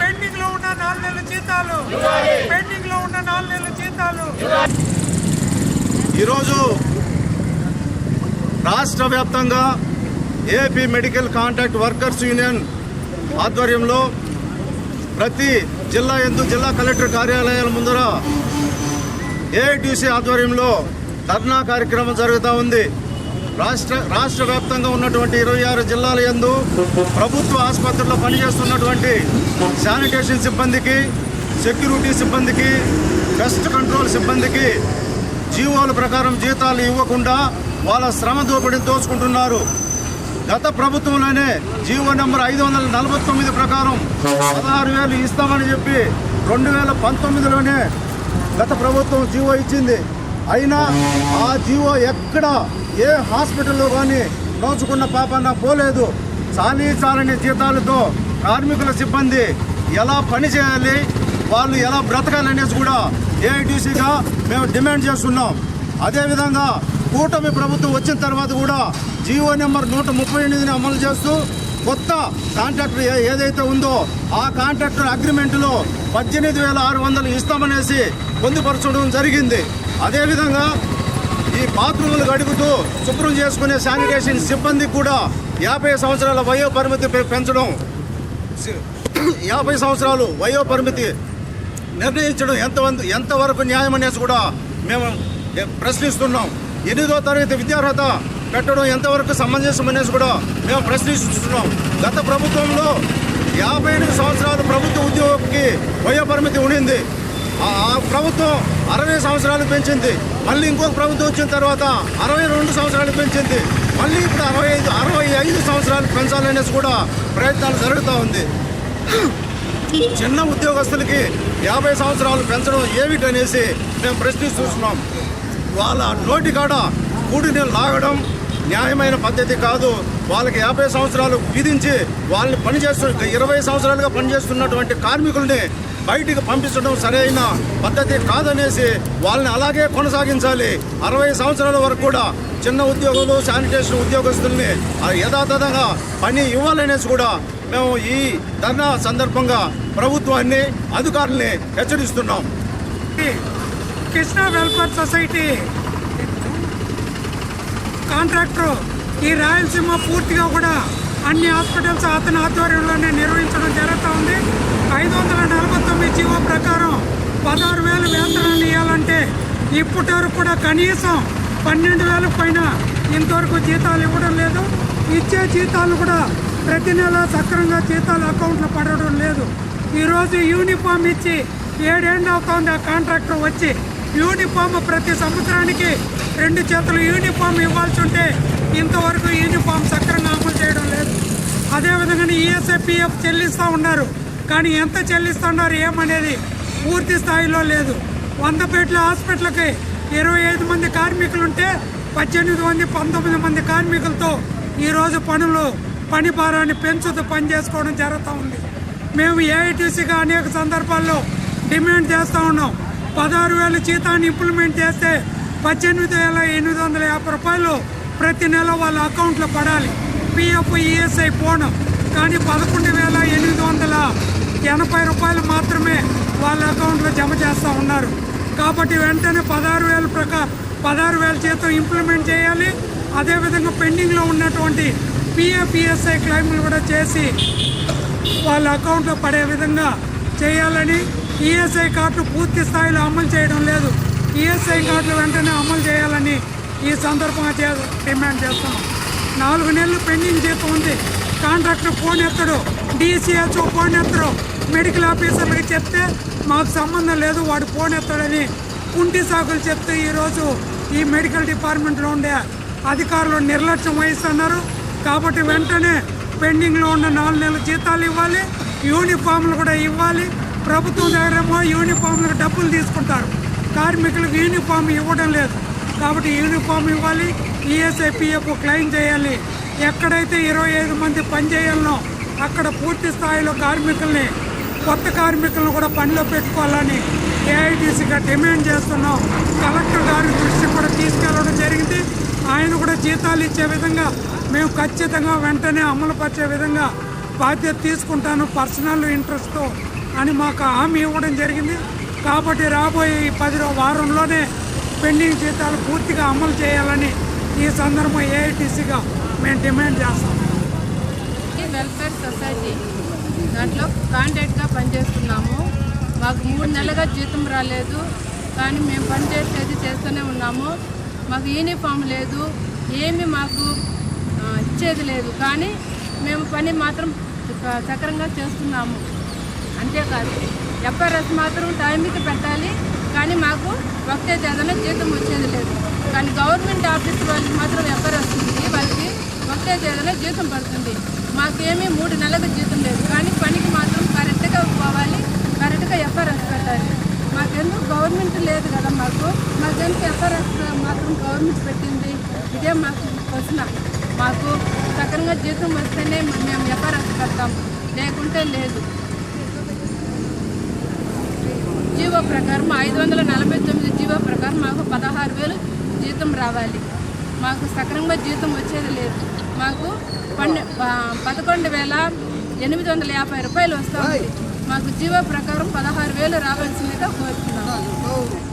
పెండింగ్లో ఉన్న నాలుగు నెలల జీతాలు పెండింగ్లో ఉన్న నాలుగు నెలల జీతాలు ఈరోజు రాష్ట్ర వ్యాప్తంగా AP medical contract workers union ఆధ్వర్యంలో ప్రతి జిల్లా ఎందు జిల్లా కలెక్టర్ కార్యాలయాల ముందర ఏఐటీసీ ఆధ్వర్యంలో ధర్నా కార్యక్రమం జరుగుతూ ఉంది. రాష్ట్ర రాష్ట్ర వ్యాప్తంగా ఉన్నటువంటి ఇరవై ఆరు జిల్లాల యందు ప్రభుత్వ ఆసుపత్రుల్లో పనిచేస్తున్నటువంటి శానిటేషన్ సిబ్బందికి సెక్యూరిటీ సిబ్బందికి పెస్ట్ కంట్రోల్ సిబ్బందికి జీవోల ప్రకారం జీతాలు ఇవ్వకుండా వాళ్ళ శ్రమ దోపిడీని దోచుకుంటున్నారు. గత ప్రభుత్వంలోనే జీవో నెంబర్ ఐదు వందల నలభై తొమ్మిది ప్రకారం పదహారు వేలు ఇస్తామని చెప్పి రెండు వేల పంతొమ్మిదిలోనే గత ప్రభుత్వం జీవో ఇచ్చింది. అయినా ఆ జీవో ఎక్కడ ఏ హాస్పిటల్లో కానీ నోచుకున్న పాపన్న పోలేదు. చాలీ చాలని జీతాలతో కార్మికుల సిబ్బంది ఎలా పని చేయాలి వాళ్ళు ఎలా బ్రతకాలనేసి కూడా ఏఐటీసీగా మేము డిమాండ్ చేస్తున్నాం. అదేవిధంగా కూటమి ప్రభుత్వం వచ్చిన తర్వాత కూడా జీవో నెంబర్ నూట ముప్పై ఎనిమిదిని అమలు చేస్తూ కొత్త కాంట్రాక్టర్ ఏ- ఏదైతే ఉందో ఆ కాంట్రాక్టర్ అగ్రిమెంట్లో పద్దెనిమిది వేల ఆరు వందలు ఇస్తామనేసి పొందుపరచడం జరిగింది. అదేవిధంగా ఈ బాత్రూములు గడుపుతూ శుభ్రం చేసుకునే శానిటేషన్ సిబ్బంది కూడా యాభై సంవత్సరాల వయో పరిమితి పెంచడం సి- యాభై సంవత్సరాలు వయో పరిమితి నిర్ణయించడం ఎంత ఎంతవరకు న్యాయం అనేసి కూడా మేము ప్రశ్నిస్తున్నాం. ఎనిమిదో తరగతి విద్యార్హత పెట్టడం ఎంతవరకు సమంజసమనేసి కూడా మేము ప్రశ్నిస్తున్నాం. గత ప్రభుత్వంలో యాభై ఎనిమిది సంవత్సరాలు ప్రభుత్వ ఉద్యోగికి వయో పరిమితి ఉండింది. ఆ ఆ ప్రభుత్వం అరవై సంవత్సరాలు పెంచింది. మళ్ళీ ఇంకొక ప్రభుత్వం వచ్చిన తర్వాత అరవై రెండు సంవత్సరాలు పెంచింది. మళ్ళీ ఇప్పుడు అరవై ఐదు అరవై ఐదు సంవత్సరాలు పెంచాలనేసి కూడా ప్రయత్నాలు జరుగుతూ ఉంది. చిన్న ఉద్యోగస్తులకి యాభై సంవత్సరాలు పెంచడం ఏమిటనేసి మేము ప్రశ్నిస్తున్నాం వాళ్ళ నోటి కాడ కూడిని లాగడం న్యాయమైన పద్ధతి కాదు. వాళ్ళకి యాభై సంవత్సరాలు విధించి వాళ్ళని పనిచేస్తు ఇరవై సంవత్సరాలుగా పనిచేస్తున్నటువంటి కార్మికుల్ని బయటికి పంపించడం సరైన పద్ధతి కాదనేసి వాళ్ళని అలాగే కొనసాగించాలి. అరవై సంవత్సరాల వరకు కూడా చిన్న ఉద్యోగులు శానిటేషన్ ఉద్యోగస్తుల్ని యథాతథంగా పని ఇవ్వాలనేసి కూడా మేము ఈ ధర్నా సందర్భంగా ప్రభుత్వాన్ని అధికారుల్ని హెచ్చరిస్తున్నాం. Krishna welfare society contractor. ఈ రాయలసీమ పూర్తిగా కూడా అన్ని హాస్పిటల్స్ అతని ఆధ్వర్యంలోనే నిర్వహించడం జరుగుతూ ఉంది ఐదు వందల నలభై తొమ్మిది జీవో ప్రకారం పదహారు వేలు వేతనాలు ఇవ్వాలంటే ఇప్పటి వరకు కూడా కనీసం పన్నెండు వేల పైన ఇంతవరకు జీతాలు ఇవ్వడం లేదు. ఇచ్చే జీతాలు కూడా ప్రతి నెల సక్రమంగా జీతాలు అకౌంట్లో పడడం లేదు. ఈరోజు యూనిఫామ్ ఇచ్చి ఏడేండ్ అవుతుంది ఆ కాంట్రాక్టర్ వచ్చి. యూనిఫామ్ ప్రతి సంవత్సరానికి రెండు చేతులు యూనిఫామ్ ఇవ్వాల్సి ఉంటే ఇంతవరకు యూనిఫామ్ సక్రంగా అమలు చేయడం లేదు. అదేవిధంగా ఈఎస్ఐపిఎఫ్ చెల్లిస్తూ ఉన్నారు. కానీ ఎంత చెల్లిస్తున్నారు ఏమనేది పూర్తి స్థాయిలో లేదు. వంద పేట్ల హాస్పిటల్కి ఇరవై ఐదు మంది కార్మికులు ఉంటే పద్దెనిమిది మంది పంతొమ్మిది మంది కార్మికులతో ఈరోజు పనులు పని భారాన్ని పెంచుతూ పని చేసుకోవడం జరుగుతూ ఉంది. మేము ఏఐటీసీగా అనేక సందర్భాల్లో డిమాండ్ చేస్తూ ఉన్నాం. పదహారు వేల జీతాన్ని ఇంప్లిమెంట్ చేస్తే పద్దెనిమిది వేల ఎనిమిది వందల యాభై రూపాయలు ప్రతి నెల వాళ్ళ అకౌంట్లో పడాలి. పిఎఫ్ ఈఎస్ఐ పోను కానీ పదకొండు వేల ఎనిమిది వందల ఎనభై రూపాయలు మాత్రమే వాళ్ళ అకౌంట్లో జమ చేస్తూ ఉన్నారు. కాబట్టి వెంటనే పదహారు వేల ప్రకారం పదహారు వేల జీతం ఇంప్లిమెంట్ చేయాలి. అదేవిధంగా పెండింగ్లో ఉన్నటువంటి పిఎఫ్ ఈఎస్ఐ క్లెయిమ్లు కూడా చేసి వాళ్ళ అకౌంట్లో పడే విధంగా చేయాలని ఈఎస్ఐ కార్డు పూర్తి స్థాయిలో అమలు చేయడం లేదు. ఈఎస్ఐ కార్డులు వెంటనే అమలు చేయాలని ఈ సందర్భంగా చే డిమాండ్ చేస్తున్నాం. నాలుగు నెలలు పెండింగ్ జీతం ఉంది. కాంట్రాక్టర్ ఫోన్ ఎత్తడు. డిసిహెచ్ఓ ఫోన్ ఎత్తడు. మెడికల్ ఆఫీసర్లకి చెప్తే మాకు సంబంధం లేదు వాడు ఫోన్ ఎత్తాడని కుంటి సాకులు చెప్తే ఈరోజు ఈ మెడికల్ డిపార్ట్మెంట్లో ఉండే అధికారులు నిర్లక్ష్యం వహిస్తున్నారు. కాబట్టి వెంటనే పెండింగ్లో ఉన్న నాలుగు నెలల జీతాలు ఇవ్వాలి. యూనిఫామ్లు కూడా ఇవ్వాలి. ప్రభుత్వం దగ్గరేమో యూనిఫామ్లకు డబ్బులు తీసుకుంటారు. కార్మికులకు యూనిఫామ్ ఇవ్వడం లేదు. కాబట్టి యూనిఫామ్ ఇవ్వాలి ఈఎస్ఐ పిఎఫ్ క్లెయిమ్ చేయాలి. ఎక్కడైతే ఇరవై ఐదు మంది పనిచేయాలనో అక్కడ పూర్తి స్థాయిలో కార్మికుల్ని కొత్త కార్మికులను కూడా పనిలో పెట్టుకోవాలని ఏఐటీసీగా డిమాండ్ చేస్తున్నాం. కలెక్టర్ గారి దృష్టి కూడా తీసుకెళ్ళడం జరిగింది. ఆయన కూడా జీతాలు ఇచ్చే విధంగా మేము ఖచ్చితంగా వెంటనే అమలుపరిచే విధంగా బాధ్యత తీసుకుంటాను పర్సనల్ ఇంట్రెస్ట్తో అని మాకు హామీ ఇవ్వడం జరిగింది. కాబట్టి రాబోయే ఈ పది వారంలోనే పెండింగ్ జీతాలు పూర్తిగా అమలు చేయాలని ఈ సందర్భం ఏఐటీసీగా మేము డిమాండ్ చేస్తాం. ఈ వెల్ఫేర్ సొసైటీ దాంట్లో కాంట్రాక్ట్గా పనిచేస్తున్నాము. మాకు మూడు నెలలుగా జీతం రాలేదు కానీ మేము పనిచేసేది చేస్తూనే ఉన్నాము. మాకు యూనిఫామ్ లేదు ఏమి మాకు ఇచ్చేది లేదు. కానీ మేము పని మాత్రం సక్రంగా చేస్తున్నాము. అంతేకాదు ఎఫ్ఆర్ఎస్ మాత్రం టైంకి పెట్టాలి కానీ మాకు ఒకే ఏదైనా జీతం వచ్చేది లేదు. కానీ గవర్నమెంట్ ఆఫీస్ వాళ్ళకి మాత్రం ఎఫ్ఆర్ఎస్ ఉంది వాళ్ళకి ఒకే ఏదైనా జీతం పడుతుంది. మాకేమీ మూడు నెలలకు జీతం లేదు కానీ పనికి మాత్రం కరెక్ట్గా పోవాలి కరెక్ట్గా ఎఫ్ఆర్ఎస్ పెట్టాలి. మాకెందుకు? గవర్నమెంట్ లేదు కదా మాకు. మాకెందుకు ఎఫ్ఆర్ఎస్ మాత్రం గవర్నమెంట్ పెట్టింది? ఇదే మాకు ప్రశ్న. మాకు సక్రంగా జీతం వస్తేనే మేము ఎఫ్ఆర్ఎస్ పెడతాము లేకుంటే లేదు. జీవో ప్రకారం ఐదు వందల నలభై తొమ్మిది జీవో ప్రకారం మాకు పదహారు వేలు జీతం రావాలి. మాకు సక్రమంగా జీతం వచ్చేది లేదు. మాకు పన్నె పదకొండు వేల ఎనిమిది వందల యాభై రూపాయలు వస్తుంది మాకు జీవో ప్రకారం పదహారు వేలు రావాల్సిందిగా కోరుతున్నాము.